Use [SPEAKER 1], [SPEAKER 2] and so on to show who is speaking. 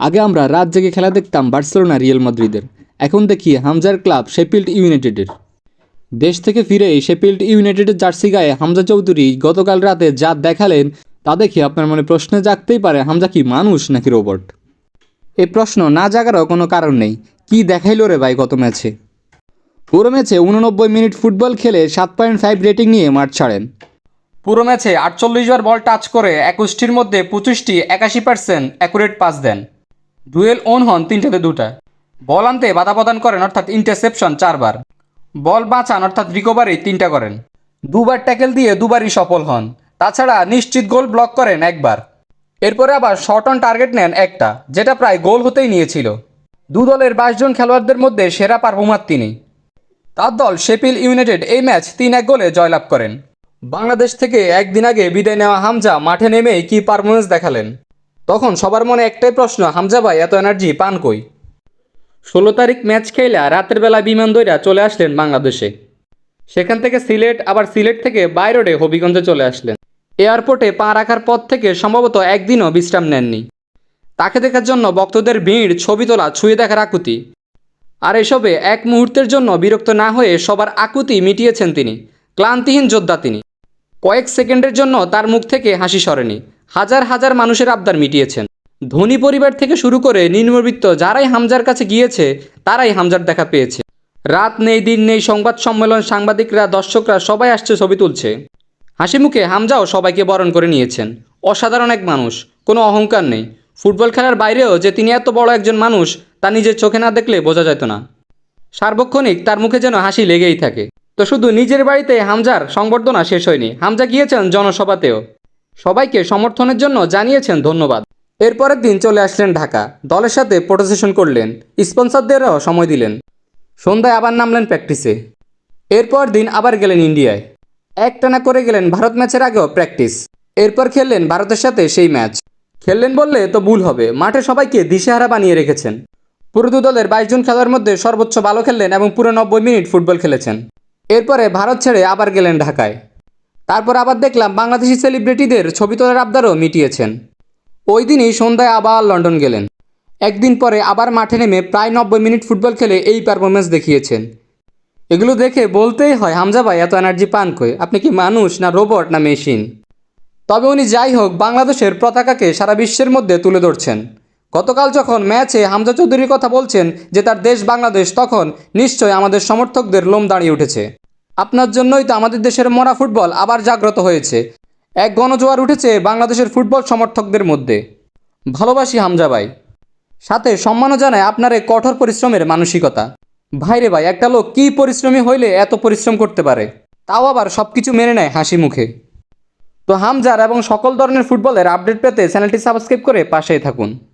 [SPEAKER 1] আগে আমরা রাত জেগে খেলা দেখতাম বার্সেলোনা, রিয়েল মাদ্রিদের। এখন দেখি হামজার ক্লাব শেফিল্ড ইউনাইটেডের। দেশ থেকে ফিরে শেফিল্ড ইউনাইটেডের জার্সি গায়ে হামজা চৌধুরী গতকাল রাতে যা দেখালেন, তা দেখে আপনার মনে প্রশ্ন জাগতেই পারে, হামজা কি মানুষ নাকি রোবট? এ প্রশ্ন না জাগারও কোনো কারণ নেই। কি দেখাইলো রে ভাই গত ম্যাচে? পুরো ম্যাচে উননব্বই মিনিট ফুটবল খেলে সাত পয়েন্ট ফাইভ রেটিং নিয়ে মাঠ ছাড়েন। পুরো ম্যাচে আটচল্লিশ বার বল টাচ করে একুশটির মধ্যে পঁচিশটি একাশি পার্সেন্ট অ্যাকুরেট পাস দেন। ডুয়েল ওন হন তিনটাতে দুটা। বল আনতে বাধা প্রদান করেন, অর্থাৎ ইন্টারসেপশন চারবার। বল বাঁচান, অর্থাৎ রিকভারি তিনটা করেন। দুবার ট্যাকেল দিয়ে দুবারই সফল হন। তাছাড়া নিশ্চিত গোল ব্লক করেন একবার। এরপরে আবার শর্ট অন টার্গেট নেন একটা, যেটা প্রায় গোল হতেই নিয়েছিল। দু দলের বাইশ জন খেলোয়াড়দের মধ্যে সেরা পারফর্মার তিনি। তার দল শেপিল ইউনাইটেড এই ম্যাচ তিন এক গোলে জয়লাভ করেন। বাংলাদেশ থেকে একদিন আগে বিদায় নেওয়া হামজা মাঠে নেমেই কি পারফরমেন্স দেখালেন? তখন সবার মনে একটাই প্রশ্ন, হামজা ভাই, এত এনার্জি পান কই? ষোলো তারিখ ম্যাচ খেলা রাতের বেলা বিমান দইরা চলে আসলেন বাংলাদেশে। সেখান থেকে সিলেট, আবার সিলেট থেকে বাইরোডে হবিগঞ্জে চলে আসলেন। এয়ারপোর্টে পা রাখার পর থেকে সম্ভবত একদিনও বিশ্রাম নেননি। তাকে দেখার জন্য ভক্তদের ভিড়, ছবি তোলা, ছুঁয়ে দেখার আকুতি। আর এসবে এক মুহূর্তের জন্য বিরক্ত না হয়ে সবার আকুতি মিটিয়েছেন তিনি, ক্লান্তিহীন যোদ্ধা তিনি। কয়েক সেকেন্ডের জন্য তার মুখ থেকে হাসি সরেনি। হাজার হাজার মানুষের আবদার মিটিয়েছেন। ধনী পরিবার থেকে শুরু করে নিম্নবিত্ত যারাই হামজার কাছে গিয়েছে, তারাই হামজার দেখা পেয়েছে। রাত নেই, দিন নেই, সংবাদ সম্মেলন, সাংবাদিকরা, দর্শকরা সবাই আসছে, ছবি তুলছে। হাসি মুখে হামজাও সবাইকে বরণ করে নিয়েছেন। অসাধারণ এক মানুষ, কোনো অহংকার নেই। ফুটবল খেলার বাইরেও যে তিনি এত বড় একজন মানুষ, তা নিজের চোখে না দেখলে বোঝা যেত না। সার্বক্ষণিক তার মুখে যেন হাসি লেগেই থাকে। তো শুধু নিজের বাড়িতে হামজার সংবর্ধনা শেষ হয়নি, হামজা গিয়েছেন জনসভাতেও। সবাইকে সমর্থনের জন্য জানিয়েছেন ধন্যবাদ। এরপরের দিন চলে আসলেন ঢাকা। দলের সাথে ফটো সেশন করলেন। স্পন্সরদেরও সময় দিলেন। সন্ধ্যায় আবার নামলেন প্র্যাকটিসে এরপর দিন আবার গেলেন ইন্ডিয়ায়। একটানা করে গেলেন ভারত ম্যাচের আগেও প্র্যাকটিস এরপর খেললেন ভারতের সাথে সেই ম্যাচ। খেললেন বললে তো ভুল হবে। মাঠে সবাইকে দিশেহারা বানিয়ে রেখেছেন। পুরো দু দলের বাইশ জন খেলোয়াড়ের মধ্যে সর্বোচ্চ ভালো খেললেন এবং পুরো নব্বই মিনিট ফুটবল খেলেছেন। এরপরে ভারত ছেড়ে আবার গেলেন ঢাকায়। তারপর আবার দেখলাম বাংলাদেশি সেলিব্রিটিদের ছবি তোলার আবদারও মিটিয়েছেন। ওই দিনই সন্ধ্যায় আবার লন্ডন গেলেন। একদিন পরে আবার মাঠে নেমে প্রায় নব্বই মিনিট ফুটবল খেলে এই পারফরমেন্স দেখিয়েছেন। এগুলো দেখে বলতেই হয়, হামজা ভাই, এত এনার্জি পান কই? আপনি কি মানুষ না রোবট না মেশিন তবে উনি যাই হোক, বাংলাদেশের পতাকাকে সারা বিশ্বের মধ্যে তুলে ধরছেন। গতকাল যখন ম্যাচে হামজা চৌধুরীর কথা বলছেন যে তার দেশ বাংলাদেশ, তখন নিশ্চয় আমাদের সমর্থকদের লোম দাঁড়িয়ে উঠেছে। আপনার জন্যই তো আমাদের দেশের মরা ফুটবল আবার জাগ্রত হয়েছে। এক গণজোয়ার উঠেছে বাংলাদেশের ফুটবল সমর্থকদের মধ্যে। ভালোবাসি হামজা ভাই। সাথে সম্মানও জানায় আপনার এই কঠোর পরিশ্রমের মানসিকতা। ভাইরে ভাই, একটা লোক কী পরিশ্রমী হইলে এত পরিশ্রম করতে পারে? তাও আবার সব কিছু মেনে নেয় হাসি মুখে। তো হামজার এবং সকল ধরনের ফুটবলের আপডেট পেতে চ্যানেলটি সাবস্ক্রাইব করে পাশেই থাকুন।